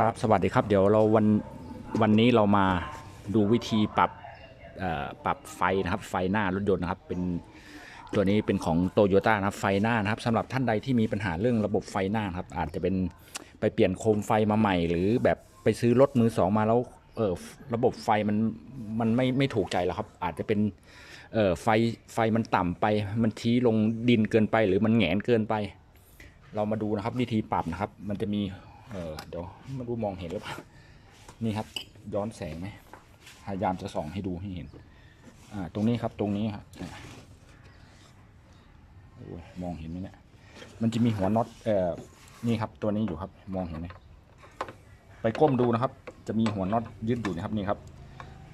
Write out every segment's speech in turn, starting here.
ครับสวัสดีครับเดี๋ยวเราวันวันนี้เรามาดูวิธีปรับปรับไฟนะครับไฟหน้ารถยนต์นะครับเป็นตัวนี้เป็นของโตโยต้านะครับไฟหน้านะครับสำหรับท่านใดที่มีปัญหาเรื่องระบบไฟหน้านครับอาจจะเป็นไปเปลี่ยนโคมไฟมาใหม่ หรือแบบไปซื้อรถมือสองมาแล้วเออระบบไฟมันมันไม่ไม่ถูกใจแล้วครับ อาจจะเป็นเออไฟไฟมันต่ำไป มันชี้ลงดินเกินไป หรือมันแหงนเกินไป เรามาดูนะครับวิธีปรับนะครับ มันจะมี เออเดี๋ยวไมาดูมองเห็นหรือเปล่านี่ครับ ย้อนแสงไหมพยายามจะส่องให้ดูให้เห็น อ่า ตรงนี้ครับตรงนี้ครับโอ้ยมองเห็นไหมเนี่ยมันจะมีหัวน็อตเอ่อนี่ครับ ตัวนี้อยู่ครับ มองเห็นไหมไปก้มดูนะครับ จะมีหัวน็อตยึดอยู่นะครับนี่ครับ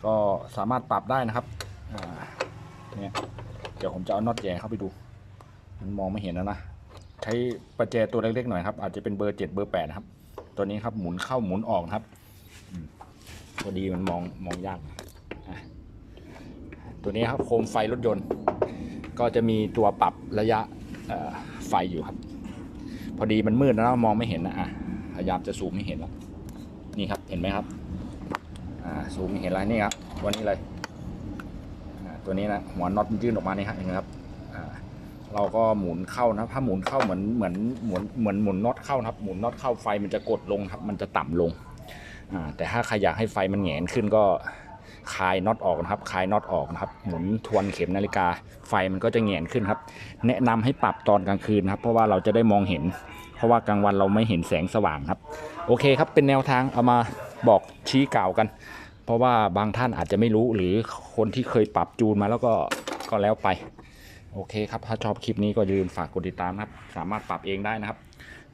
ก็สามารถปรับได้นะครับอ่าเนี่ยเดี๋ยวผมจะเอาน็อตแย่เข้าไปดู มันมองไม่เห็นแล้วนะ ใช้ประแจตัวเล็กๆหน่อยครับ อาจจะเป็นเบอร์เจ็ดเบอร์แปดนะครับ ตัวนี้ครับหมุนเข้าหมุนออกครับพอดีมันมองมองยากตัวนี้ครับโคมไฟรถยนต์ ก็จะมีตัวปรับระยะไฟอยู่ครับ พอดีมันมืดแล้วมองไม่เห็นนะอะพยายามจะซูมให้เห็นแล้วนี่ครับเห็นไหมครับอ่าซูมเห็นแล้วนี่ครับตัวนี้เลยตัวนี้นะหัวน็อตมันยื่นออกมานี่ครับเห็นไหมครับอ่า เราก็หมุนเข้านะถ้าหมุนเข้าเหมือนเหมือนหมุนเหมือนหมุนน็อตเข้านะครับ หมุนน็อตเข้าไฟมันจะกดลงครับมันจะต่ำลงอ่าแต่ถ้าใครอยากให้ไฟมันแหงนขึ้นก็คลายน็อตออกนะครับคลายน็อตออกนะครับหมุนทวนเข็มนาฬิกาไฟมันก็จะแหงนขึ้นครับ แนะนำให้ปรับตอนกลางคืนครับเพราะว่าเราจะได้มองเห็น เพราะว่ากลางวันเราไม่เห็นแสงสว่างครับ โอเคครับเป็นแนวทางเอามาบอกชี้กล่าวกัน เพราะว่าบางท่านอาจจะไม่รู้หรือคนที่เคยปรับจูนมาแล้วก็ก็แล้วไป โอเคครับ ถ้าชอบคลิปนี้ก็อย่าลืมฝากกดติดตามนะครับ สามารถปรับเองได้นะครับ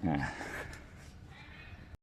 อ่า